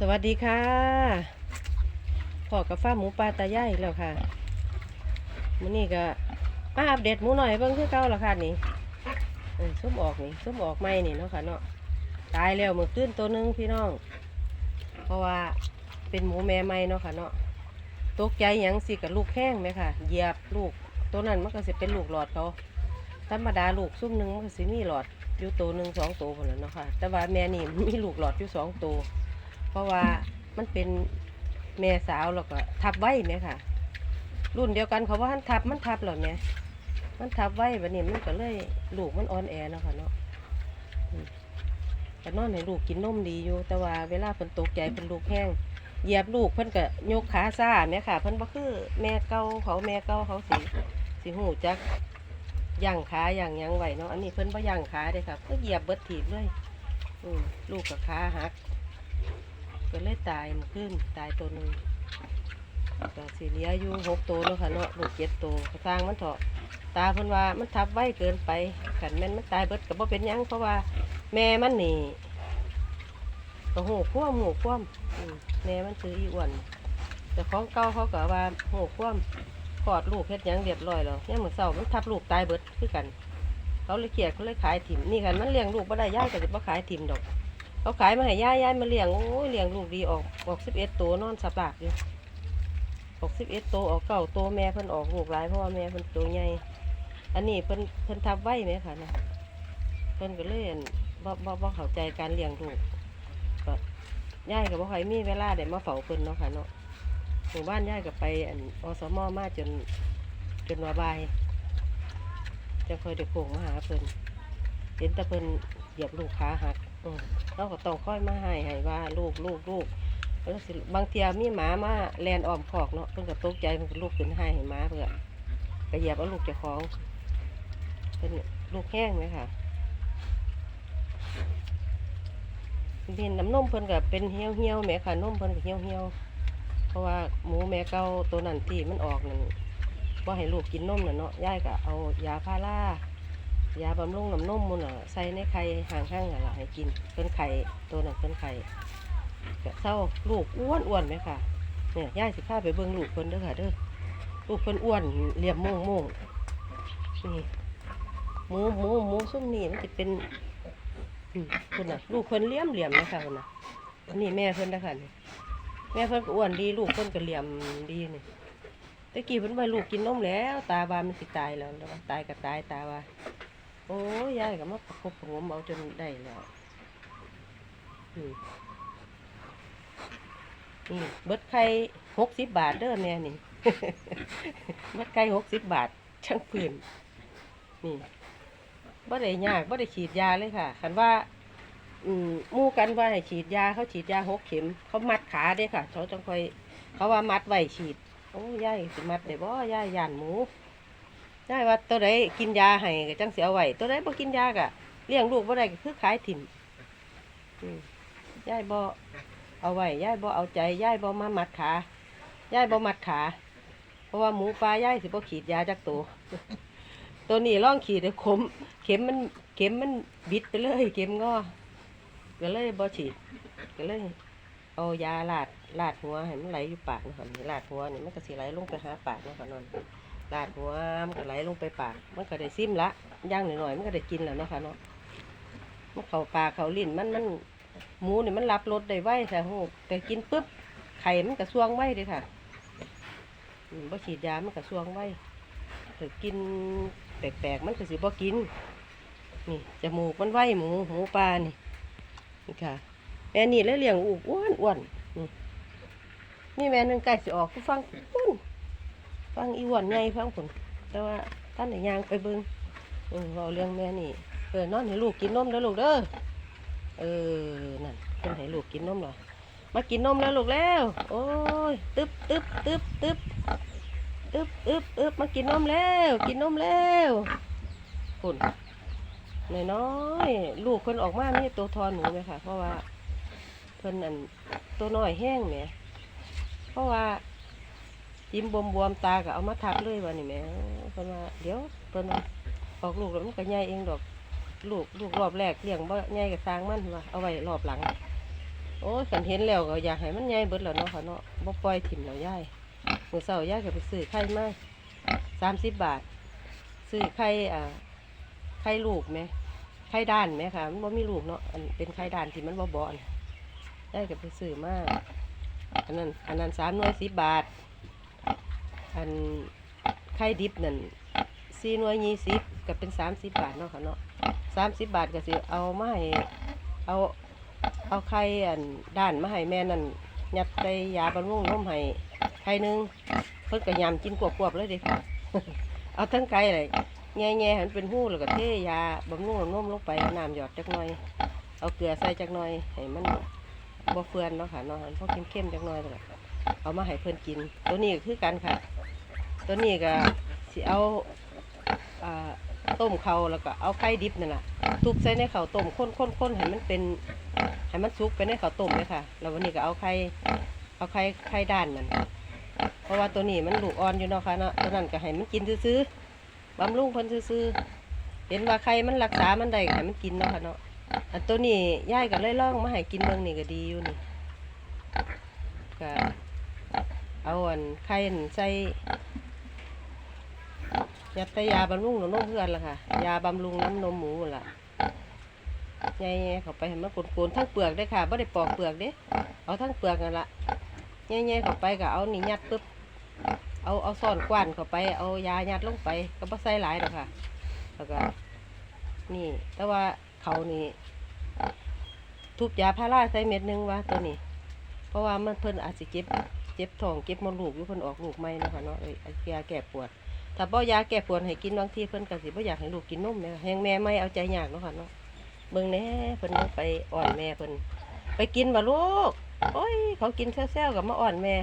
สวัสดีค่ะพ่อกับฟ้าหมูปลาตาย่ายแล้วค่ะมื้อนี้ก็มาอัปเดตหมูหน่อยเบิ่งคือเก่าและค่ะนี่เออส้มออกนี่ส้มออกใหม่นี่เนาะค่ะเนาะตายแล้วเมื่อคืนตัวหนึงพี่น้อง เพราะว่าเป็นหมูแม่ใหม่เนาะค่ะเนาะตกใจยังสิกับลูกแข้งไหมค่ะเหยียบลูกตัวนั้นมันก็สิเป็นลูกหลอดเขาธรรมดาลูกซุ่มหนึงมันก็สิมีหลอดอยู่ตัวหนึ่งสองตัวคนละเนาะค่ะ แต่ว่าแม่นี่มีลูกหลอดอยู่สองตัว เพราะว่ามันเป็นแม่สาวแล้วก็ทับไว้ไหมค่ะ รุ่นเดียวกันเขาว่ามันทับมันทับหรอเนี่ยมันทับไว้แบบนี้มันก็เลยลูกมันอ่อนแอเนาะค่ะเนาะแต่นอนให้ลูกกินนมดีอยู่ แต่ว่าเวลาเพิ่นตกใจเพิ่นลูกแห้งเหยียบลูกเพิ่นก็ยกขาซ่าแม่ยค่ะ เพิ่นบ่คือแม่เก่าเขาแม่เก่าเขาสิสิหูจักย่างขาย่างยังไหวเนาะอันนี้เพิ่นบ่ย่างขาเด้ค่ะเพิ่นเหยียบเบิดถีบเลยลูกกับขาหัก ก็เลยตายมาขึ้นตายตัวหนึ่งก็สีเหลียอยู่หกตัวแล้วค่ะเนาะลูกเจ็ดตัวกระสร้างมันเถาะตาเพิ่นว่ามันทับไว้เกินไปขันแม่นมันตายเบิดกับบ่เป็นหยังเพราะว่าแม่มันนี่ก็หูคว่ำหูคว่ำอืมแม่มันซื้ออีอ้วนแต่ของเก่าเขาก็ว่าหูคว่ำกอดลูกเฮ็ดหยังเรียบร้อยแล้วเนี่ยเหมือนเสามันทับลูกตายเบิดคือกัน เขาเลยเกลียดเขาเลยขายถิ่มนี่กันมันเลี้ยงลูกบ่ได้ย่ายก็สิบ่ขายถิ่มดอก เขาขายมาให้ย่ายย่ายมาเลี้ยงโอ้ยเลี้ยงลูกดีออกออกสิบเอ็ดตัวนอนสับหลากอยู่ออกสิบเอ็ดตัวออกเก้าตัวแม่เพิ่นออกลูกหลายเพราะว่าแม่เพิ่นตัวใหญ่อันนี้เพิ่นเพิ่นทับไว้ไหมคะนะเพิ่นก็เลยอั่นบ่บ่บ่เข้าใจการเลี้ยงลูกก็ย่ายกับบ่ค่อยมีเวลาได้มาเฝ้าเพิ่นเนาะค่ะเนาะหมู่บ้านย่ายก็ไปอันอสมมาจนจนว่าบายจะคอยได้โผงมาหาเพิ่นเห็นแต่เพิ่นเหยียบลูกขาหัก เราก็ต้องค่อยมาให้ให้ว่าลูกลูกลูกแล้วสิบางเทียมีหมามาแลนออมคอกเนาะเพิ่นก็ตกใจเพิ่นก็ลูกขึ้นให้ให้หมาเพื่อกระเหยียบเอาลูกเจ้าของเป็นลูกแห้งไหมค่ะเป็นน้ำนมเพิ่นก็เป็นเหี่ยวเหี่ยวแม่ค่ะนมเพิ่นก็เหี่ยวเหี่ยวเพราะว่าหมูแม่เก่าตัวนั้นที่มันออกนั่นว่าให้ลูกกินนมน่ะเนาะยายก็เอายาพารา ยาบำรุงน้ำนมมันอะใส่ในไข่ห่างห้างๆอะล่ะให้กินเป็นไข่ตัวนั้นเป็นไข่ก็เศร้าลูกอ้วนอ้วนไหมค่ะเนี่ยย่ายสิพาไปเบิ่งลูกเพิ่นเด้อค่ะเด้อลูกเพิ่นอ้วนเหลี่ยมโม่งโม่งนี่หมูหมูหมูซุ่มนี่มันจะเป็นอืมเพิ่นน่ะ ลูกเพิ่นเหลี่ยมเหลี่ยมนะคะเพิ่นน่ะนนี้แม่เพิ่นนะคะนี่แม่เพิ่นก็อ้วนดีลูกเพิ่นก็เหลี่ยมดีนี่ตะกี้เพิ่นไปลูกกินนมแล้ว ตาบานมันสิตายแล้วแล้วตายก็ตายตาว่า โอ้ยายก็มาประคบประงมเอาจนได้แล้วนี่เบิดไข่หกสิบบาทเด้อแม่นี่ เบิดไข่หกสิบบาท ช่างปืนนี่บ่ได้ยากบ่ได้ฉีดยาเลยค่ะคันว่า อืมมู่กันว่าให้ฉีดยาเขาฉีดยาหกเข็ม เขามัดขาด้วยค่ะเขาจังคอย เขาว่ามัดไว้ฉีด โอ้ยายสิมัดได้บ่ยายย่านหมู ได้ว่าตัวใดกินยาให้ก็จังเสียไหวตัวใดบ่กินยากะเลี้ยงลูกบ่ได้ก็คือขายถิ่มยายบ่เอาไว้ยายบ่เอาใจยายบ่มามัดขายายบ่มัดขา เพราะว่าหมูปลายายสิบ่ขีดยาจักตัวตัวนี้ร่องขีดให้ขมเข็มมันเข็มมันบิดไปเลย เข็มงอก็เลยบ่ฉีดก็เลย เอายาลาดลาดหัวให้มันไหลอยู่ปากนะครับนี่ลาดหัวนี่มันก็สิไหลลงไปหาปากนะครับนอน ลาดหัวมันก็ไหลลงไปปาก มันก็ได้ซิมละย่างหน่อยๆมันก็ได้กินแล้วเนาะค่ะเนาะมันเข้าปากเข้าลิ้นมันมันหมูนี่ยมันรับรสได้ไวแต่หูแต่กินปุ๊บไข่มันก็ซวงไวเลยค่ะบ่ฉีดยามันก็ซวงไว้ถ้ากินแปลกๆมันก็สิบ่กิน นี่จมูกมันไวหมูหมูปลานี่นี่ค่ะแม่นี่แล้วเลี้ยงอูกอ้วนอ้วนนี่แม่นึงใกล้สิออกกูฟังปุ้น ฟังอีหวนใหญ่ฟังผลแต่ว่าท่านไหนยางไปเบิงเออเราเรื่องแม่นี่เออนอนให้ลูกกินนมแล้วลูกเด้อเออนั่นเพิ่นให้ลูกกินนมหรอมากินนมแล้วลูกแล้ว โอ้ยตึ๊บตึ๊บตึ๊บตึ๊บตึ๊บอึ๊บอึ๊บมากินนมแล้ว กินนมแล้วคุณน้อยน้อยๆลูกเพิ่นออกมานี่ตัวทอนหนูไหมค่ะ เพราะว่าเพิ่นอันตัวน้อยแห้งไหมเพราะว่า จิ้มบวมบวมๆตาก็เอามาทับเลยวันนี้แม่เพิ่นว่าเดี๋ยวเพิ่นว่าออกลูกแล้วมันก็ใหญ่เองดอก ลูกลูกรอบแรกเลี้ยงบ่ใหญ่ก็สร้างมันว่าเอาไว้รอบหลัง โอ้ยขันเห็นแล้วก็อยากให้มันใหญ่เบิดแล้วเนาะค่ะเนาะบ่ปล่อยถิ่มแล้วยายมื้อเช้ายายก็ไปซื้อไข่มา30บบาท ซื้อไข่อ่าไข่ลูกไหมไข่ด้านไหมค่ะมันบ่มีลูกเนาะอันเป็นไข่ด้านที่มันบ่บอนยายก็ไปซื้อมาอันนั้นอันนั้น3หน่วย10บาท อันไข่ดิบนั่น4หน่วย20ก็เป็น30บาทเนาะค่ะเนาะ30บาทก็สิเอามาให้เอาเอาไข่อันด้านมาให้แม่นั่นยัดใส่ยาบำรุงนมให้ไข่หนึงเพิ่นก็ยำกินกวบๆเลยเด้ค่ะเอาทั้งไก่เลยแง่ๆให้มันเป็นหู้แล้วก็เทยาบำรุงนมลงไปน้ำหยอดจักหน่อย เอาเกลือใส่จักหน่อยให้มันบ่เฟือนเนาะค่ะเนาะให้มันพอเข้มๆจักหน่อยแล้วเอามาให้เพิ่นกิน ตัวนี้ก็คือกันค่ะ ตัวนี้ก็สิเอาต้มเขาแล้วก็เอาไข่ดิบนั่นแหละทุบใส่ในข้าวต้มข้นๆๆให้มันเป็นให้มันสุกไปในข้าวต้มเลยค่ะ แล้ววันนี้ก็เอาไข่เอาไข่ไข่ด้านมันเพราะว่าตัวนี้มันลูกอ่อนอยู่เนาะค่ะเนาะตัวนั้นก็ให้มันกินซื้อๆบำรุงเพิ่นซื้อๆเห็นว่าไข่มันรักษามันได้ให้มันกินเนาะค่ะเนาะอันตัวนี้ย่ายก็เลยล่องมาให้กินเบิ่งนี่ก็ดีอยู่นี่ก็เอาอันไข่ใส่ ยัดแต่ยาบำรุงนมเพื่อนล่ะค่ะ ยาบำรุงน้ำนมหมูล่ะแง่ๆเข้าไปให้มันโกนๆทั้งเปลือกได้ค่ะไม่ได้ปอกเปลือกเด้เอาทั้งเปลือกนั่นละแง่ๆเข้าไปก็เอานี่ยัดปึ๊บเอาเอาซ่อนกว้านเข้าไป เอายายัดลงไปก็บ่ใส่หลายหรอกค่ะ แล้วก็นี่ แต่ว่าเขานี่ทุบยาพาราใส่เม็ดหนึงว่าตัวนี้ เพราะว่ามันเพิ่นอาจสิเจ็บเจ็บท้องเจ็บมดลูกอยู่เพิ่นออกลูกใหม่นะคะเนาะเอ้ยไอ้ยาแก้ปวด ถ้าบ่ยาแก้ปวดให้กินบางทีเพิ่นก็สิบ่อยากให้ลูกกินนมแม่แฮงแม่ไม่เอาใจยากเนาะค่ะเนาะเบิ่งแน่เพิ่นไปอ่อนแม่เพิ่นไปกินบ่ลูกโอ้ยเขากินแซ่วๆกับมาอ่อนแม่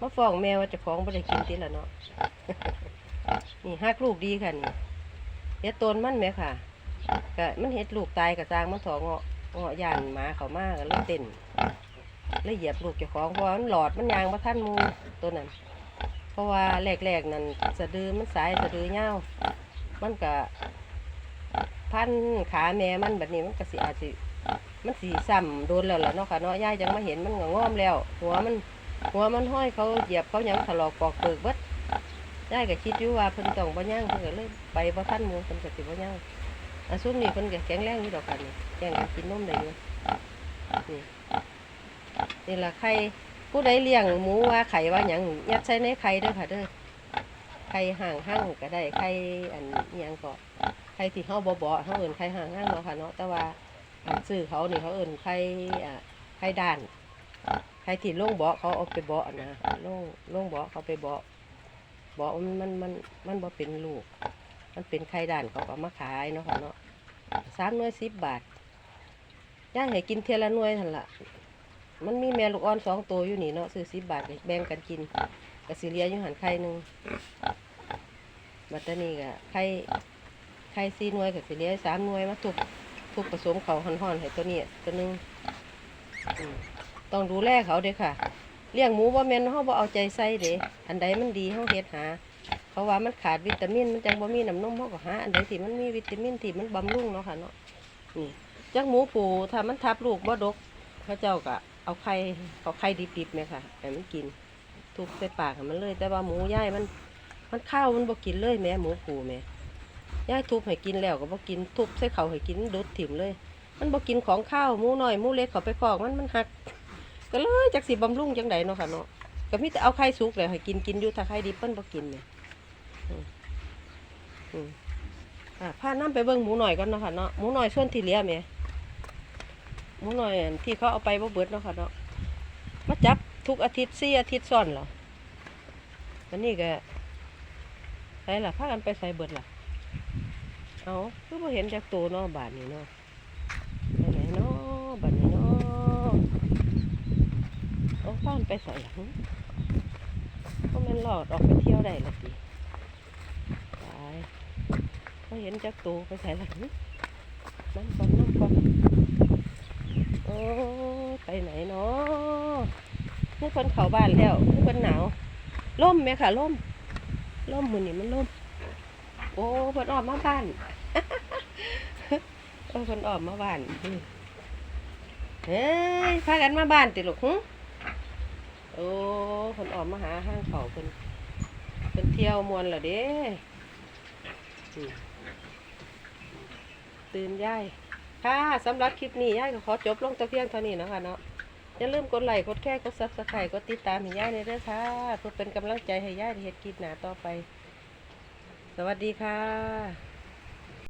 มาฟ้องแม่ว่าจ้าของบ่ได้กินติละเนาะนี่ฮักลูกดีค่ะนี่เฮ็ดตนมันแม่ค่ะก็มันเฮ็ดลูกตายก็สร้างมันถอเงาะเงาะย่านหมาเขามาก็เลยเต้นเลยเหยียบลูกเจ้าของเพราะมันหลอดมันยางบ่ทันมูตัวนั้น เพราะว่าแรกๆนั่นสะดือมันสายสะดือยาวมันก็พันขาแม่มันแบบนี้มันก็สิอาจสิมันสีซ้ำโดนแล้วล่ะเนาะค่ะเนาะยายจังมาเห็นมันก็งอมแล้ว หัวมันหัวมันห้อยเขาเหยียบเขาหยังถลอกปอกเปิกเบิดยายก็คิดอยู่ว่าเพิ่นต้องบ่ย่างเพิ่นก็เลยไปบ่ทันหมู่เพิ่นก็สิบ่ย่างอันซุมนี้เพิ่นก็แข็งแรงอยู่ดอกค่ะนี่แกงกันกินนมได้อยู่นี่นี่ล่ะไข่ ผู้ใดเลี้ยงหมูว่าไข่ว่าหยังยัดใส่ในไข่เด้อค่ะเด้อไข่ห่างห่างก็ได้ไข่อันอิหยังก็ไข่ที่เขาบ่บ่เขาเอิ้นไข่ห่างห้างเนาะค่ะเนาะแต่ว่าอันซื้อเขานี่เขาเอิ้นไข่อ่าไข่ด้านไข่ที่ลงบ่เขาเอาไปบ่นะลงลงบ่เขาไปบ่บ่มันมันมันมันบ่เป็นลูก มันเป็นไข่ด้านเขาก็เอามาขายเนาะค่ะเนาะสามหน่วยสิบบาทย่าให้กินเทละหน่วยทันละ มันมีแม่ลูกอ่อนสองตัวอยู่นี่เนาะซื้อสิบบาทก็แบ่งกันกินกระสิเลียอยู่หันไข่หนึ่งบัดตานีก็ไข่ไข่สี่หน่วยกับสิเลี้ยสามหน่วยมาทุบทุบผสมเขาห่อนๆให้ตัวนี้ตัวหนึงต้องดูแลเขาเด้ค่ะเลี้ยงหมูว่าแม่นเฮาบ่เอาใจใส่เด้อันใดมันดีเฮาเฮ็ดหา เพราะว่ามันขาดวิตามิน มันจังบ่มีน้ำนมเฮาก็หาอันใดที่มันมีวิตามินที่มันบำรุงเนาะค่ะเนาะนี่จักหมูผูถ้ามันทับลูกบ่ดกเขาเจ้าก็ เอาไข่เอาไข่ดิบๆแม่ค่ะให้มันกิน ทุบใส่ปากให้มันเลย แต่ว่าหมูย่ายมัน มันข้าวมันบ่กินเลยแม่หมูผูแม่ย่ายทุบให้กินแล้วก็บ่กินทุบใส่เขาให้กินดุดถิ่มเลย มันบ่กินของข้าวหมูน้อยหมูเล็กเขาไปฟอกมันมันหัก ก็เลยจักสิบำรุงจังไดเนาะค่ะเนาะก็มีแต่เอาไข่สุกเลยให้กินกินอยู่ถ้าไข่ดิบเปิ้นบ่กินเนี่ยอืมอืมอะพาน้ำไปเบิ่งหมูหน่อยก่อนเนาะค่ะเนาะหมูหน่อยส่วนที่เหลือแหม่ หมูหน่อยที่เขาเอาไปบ่เบิดเนาะค่ะเนาะมาจับทุกอาทิตย์สี่อาทิตย์ซ้อนเหรอวันนี้ก็ใส่ล่ะพากันไปใส่เบิดล่ะเอาคือบ่เห็นจากตัวเนาะบาทนี้เนาะไปไหนเนาะบาทนี้เนาะเอาบ้านไปใส่หลังก็มันหลอดออกไปเที่ยวได้ละสิตายก็เห็นจากตัวไปใส่หลังนั่นก่อนคน อ้ไปไหนเนาะนี่คนเขาบ้านแล้วนี่คนหนาวล่มไหมค่ะล่มล่มมือนี่มันล่มโอ้เพิ่นออกมาบ้านเออเพิ่นออกมาบ้านเฮ้ยพากันมาบ้านติลูกหึโอ้คนออกมาหาห้างเขาเพิ่นเพิ่นเที่ยวมวนเหรอเด้อตื่นย่าย ค่ะสำหรับคลิปนี้ย่ายก็ขอจบลงแต่เพียงเท่านี้นะคะเนาะอย่าลืมกดไลค์กดแชร์กดซับสไครต์กดติดตามให้ย่ายในเด้อค่ะเพื่อเป็นกำลังใจให้ย่ายในเหตุกิจหนาต่อไป สวัสดีค่ะ